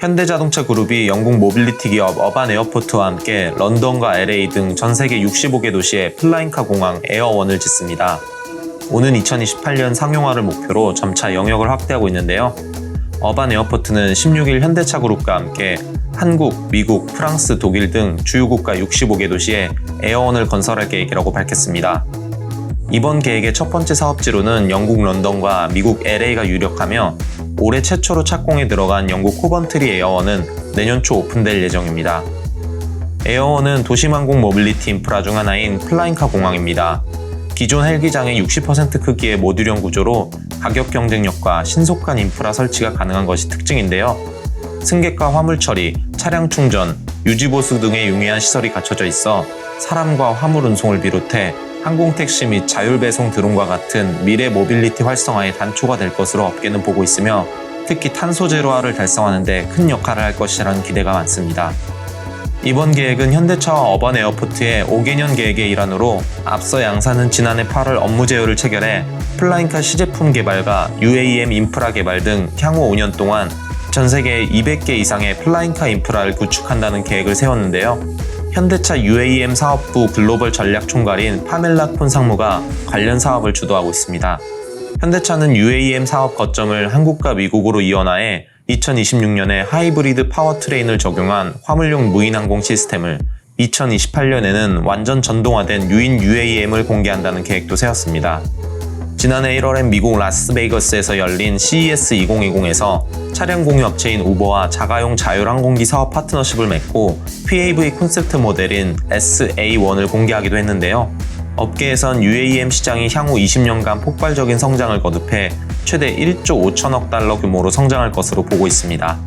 현대자동차 그룹이 영국 모빌리티 기업 어반 에어포트와 함께 런던과 LA 등 전 세계 65개 도시에 플라잉카 공항 에어원을 짓습니다. 오는 2028년 상용화를 목표로 점차 영역을 확대하고 있는데요. 어반 에어포트는 16일 현대차 그룹과 함께 한국, 미국, 프랑스, 독일 등 주요 국가 65개 도시에 에어원을 건설할 계획이라고 밝혔습니다. 이번 계획의 첫 번째 사업지로는 영국 런던과 미국 LA가 유력하며 올해 최초로 착공에 들어간 영국 코번트리 에어원은 내년 초 오픈될 예정입니다. 에어원은 도심항공 모빌리티 인프라 중 하나인 플라잉카 공항입니다. 기존 헬기장의 60% 크기의 모듈형 구조로 가격 경쟁력과 신속한 인프라 설치가 가능한 것이 특징인데요. 승객과 화물 처리, 차량 충전, 유지보수 등의 용이한 시설이 갖춰져 있어 사람과 화물 운송을 비롯해 항공택시 및 자율배송 드론과 같은 미래 모빌리티 활성화의 단초가 될 것으로 업계는 보고 있으며 특히 탄소 제로화를 달성하는 데 큰 역할을 할 것이라는 기대가 많습니다. 이번 계획은 현대차와 어반 에어포트의 5개년 계획의 일환으로 앞서 양사는 지난해 8월 업무 제휴를 체결해 플라잉카 시제품 개발과 UAM 인프라 개발 등 향후 5년 동안 전 세계 200개 이상의 플라잉카 인프라를 구축한다는 계획을 세웠는데요. 현대차 UAM 사업부 글로벌 전략 총괄인 파멜라 콘 상무가 관련 사업을 주도하고 있습니다. 현대차는 UAM 사업 거점을 한국과 미국으로 이원화해 2026년에 하이브리드 파워트레인을 적용한 화물용 무인항공 시스템을 2028년에는 완전 전동화된 유인 UAM을 공개한다는 계획도 세웠습니다. 지난해 1월엔 미국 라스베이거스에서 열린 CES 2020에서 차량 공유 업체인 우버와 자가용 자율항공기 사업 파트너십을 맺고 PAV 콘셉트 모델인 SA1을 공개하기도 했는데요. 업계에선 UAM 시장이 향후 20년간 폭발적인 성장을 거듭해 최대 1조 5천억 달러 규모로 성장할 것으로 보고 있습니다.